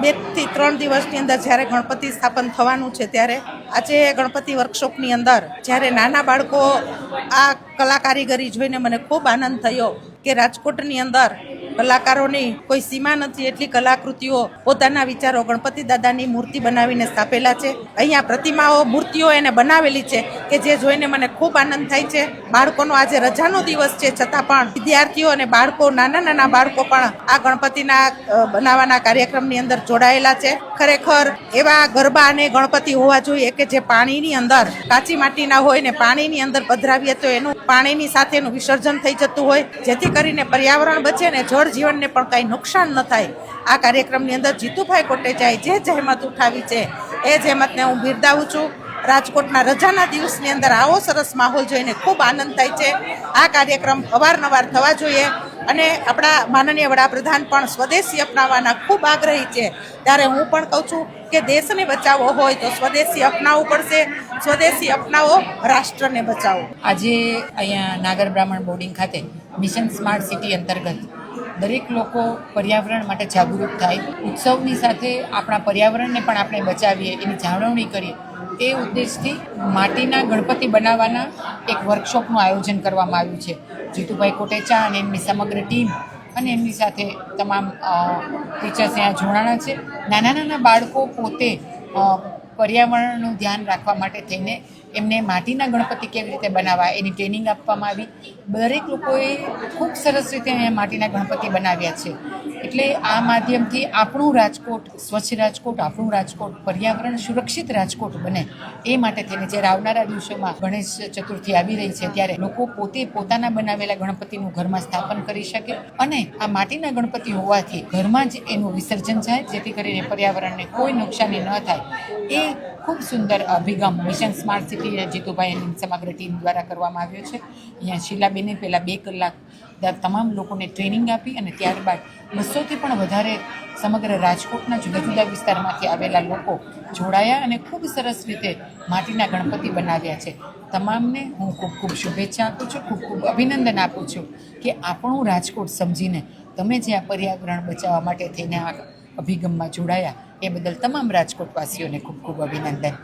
બેથી ત્રણ દિવસની અંદર જ્યારે ગણપતિ સ્થાપન થવાનું છે ત્યારે આજે ગણપતિ વર્કશોપની અંદર જ્યારે નાના બાળકો આ કલા કારીગરી જોઈને મને ખૂબ આનંદ થયો કે રાજકોટની અંદર કલાકારોની કોઈ સીમા નથી, એટલી કલાકૃતિઓ પોતાના વિચારો ગણપતિ દાદાની મૂર્તિ બનાવીને સ્થાપેલા છે. અહીંયા પ્રતિમાઓ, મૂર્તિઓ એને બનાવેલી છે કે જે જોઈને મને ખૂબ આનંદ થાય છે. બાળકોનો આજે રજાનો દિવસ છે, છતાં પણ વિદ્યાર્થીઓ અને બાળકો, નાના નાના બાળકો પણ આ ગણપતિના બનાવવાના કાર્યક્રમની અંદર જોડાયેલા છે. ખરેખર એવા ગરબા અને ગણપતિ હોવા જોઈએ કે જે પાણીની અંદર, કાચી માટીના હોય ને પાણીની અંદર પધરાવીએ તો એનું પાણીની સાથે એનું વિસર્જન થઈ જતું હોય, જેથી કરીને પર્યાવરણ બચે ને જળ જીવનને પણ કાંઈ નુકસાન ન થાય. આ કાર્યક્રમની અંદર જીતુભાઈ કોટેચાએ જે જહેમત ઉઠાવી છે, એ જહેમતને હું બિરદાવું છું. રાજકોટના રજાના દિવસની અંદર આવો સરસ માહોલ જોઈને ખૂબ આનંદ થાય છે. આ કાર્યક્રમ અવારનવાર થવા જોઈએ અને આપણા માનનીય વડાપ્રધાન પણ સ્વદેશી અપનાવવાના ખૂબ આગ્રહી છે. ત્યારે હું પણ કહું છું કે દેશને બચાવવો હોય તો સ્વદેશી અપનાવવું પડશે. સ્વદેશી અપનાવો, રાષ્ટ્રને બચાવો. આજે અહીંયા નાગર બ્રાહ્મણ બોર્ડિંગ ખાતે મિશન સ્માર્ટ સિટી અંતર્ગત દરેક લોકો પર્યાવરણ માટે જાગૃત થાય. ઉત્સવની સાથે આપણા પર્યાવરણને પણ આપણે બચાવીએ, એની જાળવણી કરીએ. એ ઉદ્દેશથી માટીના ગણપતિ બનાવવાના એક વર્કશોપનું આયોજન કરવામાં આવ્યું છે. જીતુભાઈ કોટેચા અને એમની સમગ્ર ટીમ અને એમની સાથે તમામ ટીચર્સ અહીંયા જોડાણા છે. નાના નાના બાળકો પોતે પર્યાવરણનું ધ્યાન રાખવા માટે થઈને એમને માટીના ગણપતિ કેવી રીતે બનાવવા એની ટ્રેનિંગ આપવામાં આવી. દરેક લોકોએ ખૂબ સરસ રીતે અહીંયા માટીના ગણપતિ બનાવ્યા છે. એટલે આ માધ્યમથી આપણું રાજકોટ, સ્વચ્છ રાજકોટ, આપણું રાજકોટ પર્યાવરણ સુરક્ષિત રાજકોટ બને. એ માટે થઈને જ્યારે આવનારા દિવસોમાં ગણેશ ચતુર્થી આવી રહી છે, ત્યારે લોકો પોતે પોતાના બનાવેલા ગણપતિનું ઘરમાં સ્થાપન કરી શકે અને આ માટીના ગણપતિ હોવાથી ઘરમાં જ એનું વિસર્જન થાય, જેથી કરીને પર્યાવરણને કોઈ નુકસાની ન થાય. એ ખૂબ સુંદર અભિગમ મિશન સ્માર્ટ સિટી જીતુભાઈ અને સમગ્ર ટીમ દ્વારા કરવામાં આવ્યો છે. અહીંયા શીલાબેને પહેલાં બે કલાક તમામ લોકોને ટ્રેનિંગ આપી અને ત્યારબાદ બસોથી પણ વધારે સમગ્ર રાજકોટના જુદા જુદા વિસ્તારમાંથી આવેલા લોકો જોડાયા અને ખૂબ સરસ રીતે માટીના ગણપતિ બનાવ્યા છે. તમામને હું ખૂબ ખૂબ શુભેચ્છા આપું છું, ખૂબ ખૂબ અભિનંદન આપું છું કે આપણું રાજકોટ સમજીને તમે જે આ પર્યાવરણ બચાવવા માટે થઈને આ અભિગમમાં જોડાયા, એ બદલ તમામ રાજકોટવાસીઓને ખૂબ ખૂબ અભિનંદન.